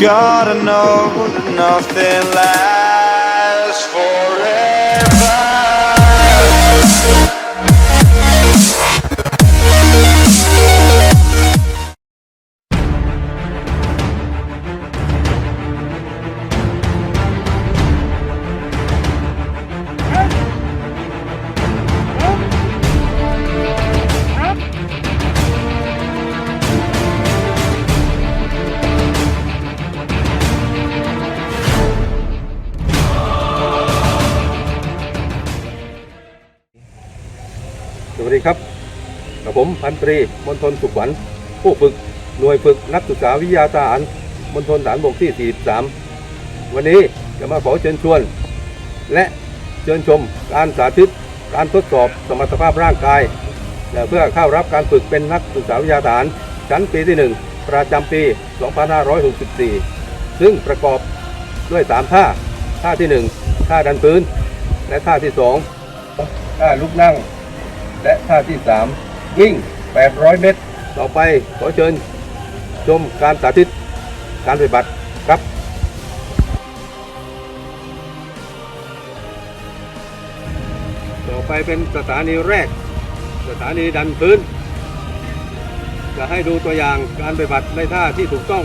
gotta know nothing lasts forever. ผมพันตรีมณฑลสุขวัญผู้ฝึกหน่วยฝึกนักศึกษาวิทยาทหารมณฑลฐานบกที่ 43 วันนี้จะมาขอเชิญชวน และเชิญชมการสาธิตการทดสอบสมรรถภาพร่างกาย เพื่อเข้ารับการฝึกเป็นนักศึกษาวิทยาทหารชั้นปีที่ 1 ประจำปี 2564 ซึ่งประกอบด้วย 3 ท่า ท่าที่ 1 ท่าดันพื้น และท่าที่ 2 ท่าลุกนั่ง และท่าที่ 3 วิ่ง 800 เมตร ต่อไปขอเชิญ ชมการสาธิตการปฏิบัติครับต่อไปเป็นสถานีแรก สถานีดันพื้น จะให้ดูตัวอย่างการปฏิบัติในท่าที่ถูกต้อง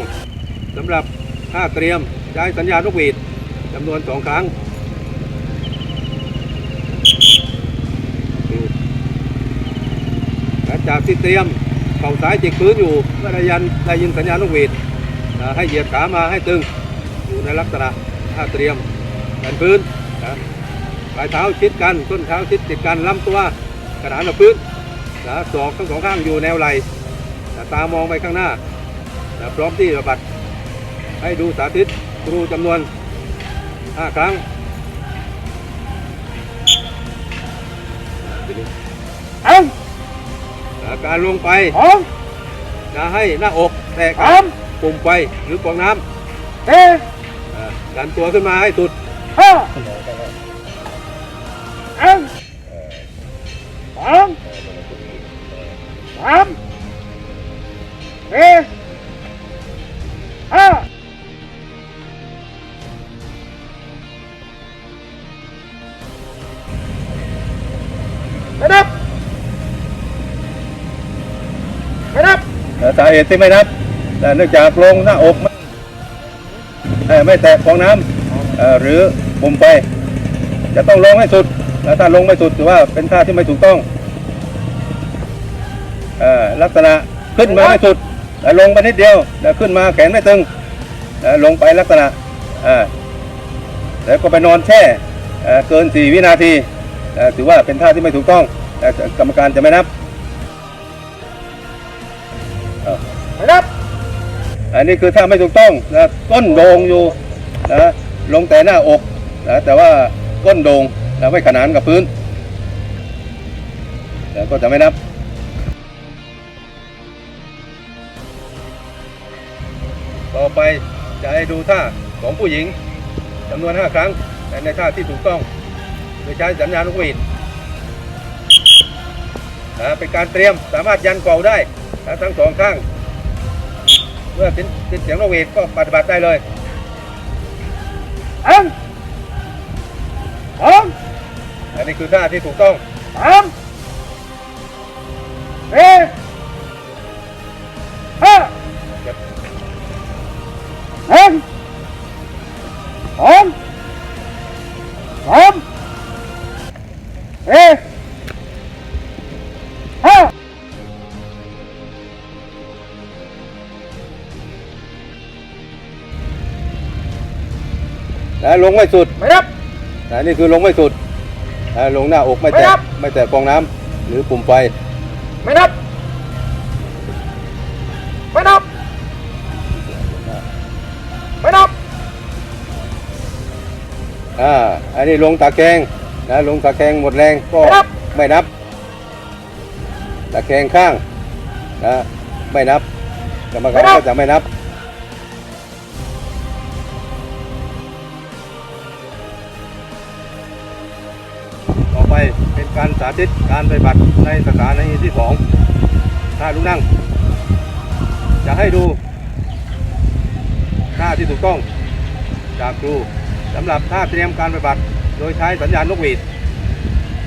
สำหรับท่าเตรียมใช้สัญญาณนกหวีดจำนวนสองครั้ง จากที่เตรียมเข่าซ้ายจิกพื้นอยู่เมื่อได้ยันได้ยินสัญญาณนกหวีดให้เหยียดขามาให้ตึงอยู่ในลักษณะท่าเตรียมดันพื้นนะปลายเท้าชิดกันต้นเท้าชิดติดกันลำตัวกระดานกับพื้นนะศอกทั้งสองข้างอยู่แนวไหลตามองไปข้างหน้าพร้อมที่จะบัดให้ดูสาธิตครูจำนวน 5 ครั้งเอ้าการลงไปนะให้หน้าอกแตะกับปุ่มไฟหรือกองน้ำอ่าดันตัวขึ้นมาให้สุดสา ไม่นับสาเหตุที่ไม่นับแต่เนื่องจากลงหน้าอกไม่ไม่แตะฟองน้ำหรือปุ่มไฟจะต้องลงให้สุดแล้วถ้าลงไม่สุดถือว่าเป็นท่าที่ไม่ถูกต้องอ่อลักษณะขึ้นมาไม่สุดแต่ลงไปนิดเดียวแล้วขึ้นมาแขนไม่ตึงแล้วลงไปลักษณะอ่อแล้วก็ไปนอนแช่เกิน 4 วินาทีถือว่าเป็นท่าที่ไม่ถูกต้องกรรมการจะไม่นับ อันนี้คือถ้าไม่ถูกต้องนะก้นโด่งอยู่นะลงแต่หน้าอกนะแต่ว่าก้นโด่งนะไม่ขนานกับพื้นแล้วก็จะไม่นับต่อไปจะให้ดูท่าของผู้หญิงจำนวน 5 ครั้งแต่ในท่าที่ถูกต้องโดยใช้สัญญาณนกหวีดนะเป็นการเตรียมสามารถยันเก่าได้ ทั้งสองข้าง เมื่อสิ้นสิ้นเสียงนกหวีดก็ปฏิบัติได้เลยอังอังอันนี้คือท่าที่ถูกต้องอัง นะลงไม่สุดไม่รับ นะนี่คือลงไม่สุดนะลงหน้าอกไม่แตะไม่แตะฟองน้ำหรือปุ่มไฟไม่นับ ไม่นับ ไม่นับ อ่าอันนี้ลงตะแคงนะลงตะแคงหมดแรงก็ไม่นับ ไม่นับตะแคงข้างนะไม่นับกรรมการก็จะไม่นับ ไปเป็นการสาธิตการปฏิบัติในสถานีที่สองท่าลุกนั่ง จะให้ดูท่าที่ถูกต้องจากครูสำหรับท่าเตรียมการปฏิบัติ โดยใช้สัญญาณนกหวีด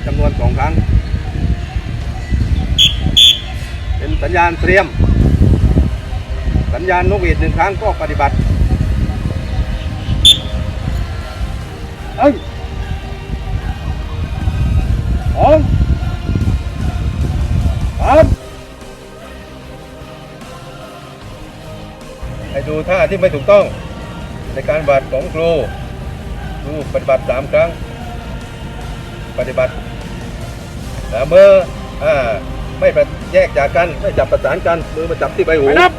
จำนวนสองครั้ง เป็นสัญญาณเตรียม สัญญาณนกหวีดหนึ่งครั้งก็ปฏิบัติเอ้ย สองสามให้ดูท่าที่ไม่ถูกต้อง ในการปฏิบัติของครูครูปฏิบัติสามครั้ง ปฏิบัติแต่เมื่ออ่าไม่ประแยกจากกัน ไม่จับประสานกันมือมาจับที่ใบหูไม่นับ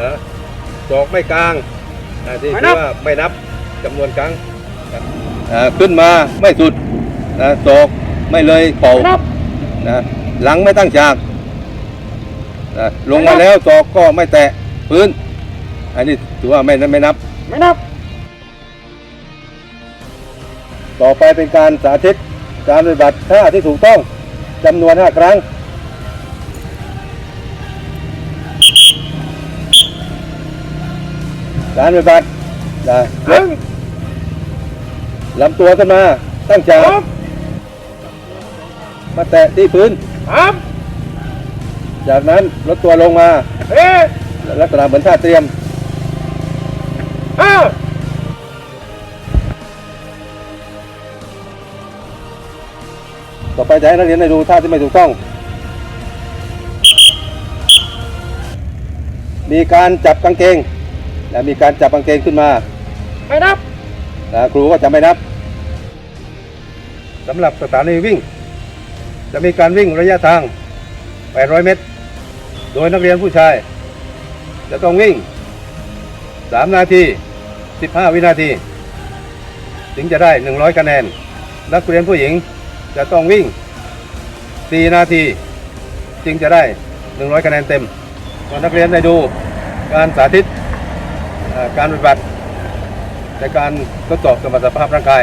นะศอกไม่กลางนะที่ไม่คือนับว่าไม่นับจำนวนครั้งนะอ่าขึ้นมาไม่สุด นะศอกไม่เลยเป่าไม่นับ นะหลังไม่ตั้งฉากนะลงมาแล้วศอกก็ไม่แตะพื้น อันนี้ถือว่าไม่ไม่นับ ไม่นับ ต่อไปเป็นการสาธิตการปฏิบัติท่าที่ถูกต้องจำนวน5ครั้งการปฏิบัตินะหนึ่งลำตัวขึ้นมาตั้งฉาสกอง มาแตะที่พื้นสามจากนั้นลดตัวลงมาสี่ลักษณะเหมือนท่าเตรียมห้าต่อไปจะให้นักเรียนได้ดูท่าที่ไม่ถูกต้อง มีการจับกางเกงและมีการจับกางเกงขึ้นมา ไม่นับนะครูก็จะไม่นับสำหรับสถานีวิ่ง จะมีการวิ่งระยะทาง 800 เมตร โดยนักเรียนผู้ชาย จะต้องวิ่ง 3 นาที 15 วินาที ถึงจะได้ 100 คะแนน นักเรียนผู้หญิงจะต้องวิ่ง 4 นาที จึงจะได้ 100 คะแนนเต็มก็นักเรียนได้ดูการสาธิตการปฏิบัติในการทดสอบสมรรถภาพร่างกาย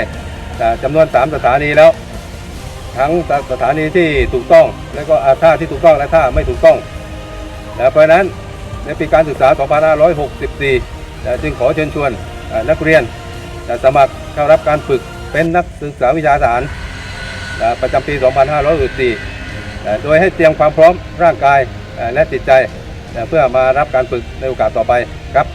จำนวน 3 สถานีแล้ว ทั้งสถานีที่ถูกต้อง และก็อ่าท่าที่ถูกต้องและท่าไม่ถูกต้องนะเพราะนั้นในปีการศึกษา 2564นะจึงขอเชิญชวนนักเรียนนะสมัครเข้ารับการฝึกเป็นนักศึกษาวิชาทหารนะประจำปี 2564นะโดยให้เตรียมความพร้อมร่างกายและจิตใจนะเพื่อมารับการฝึกในโอกาสต่อไปครับ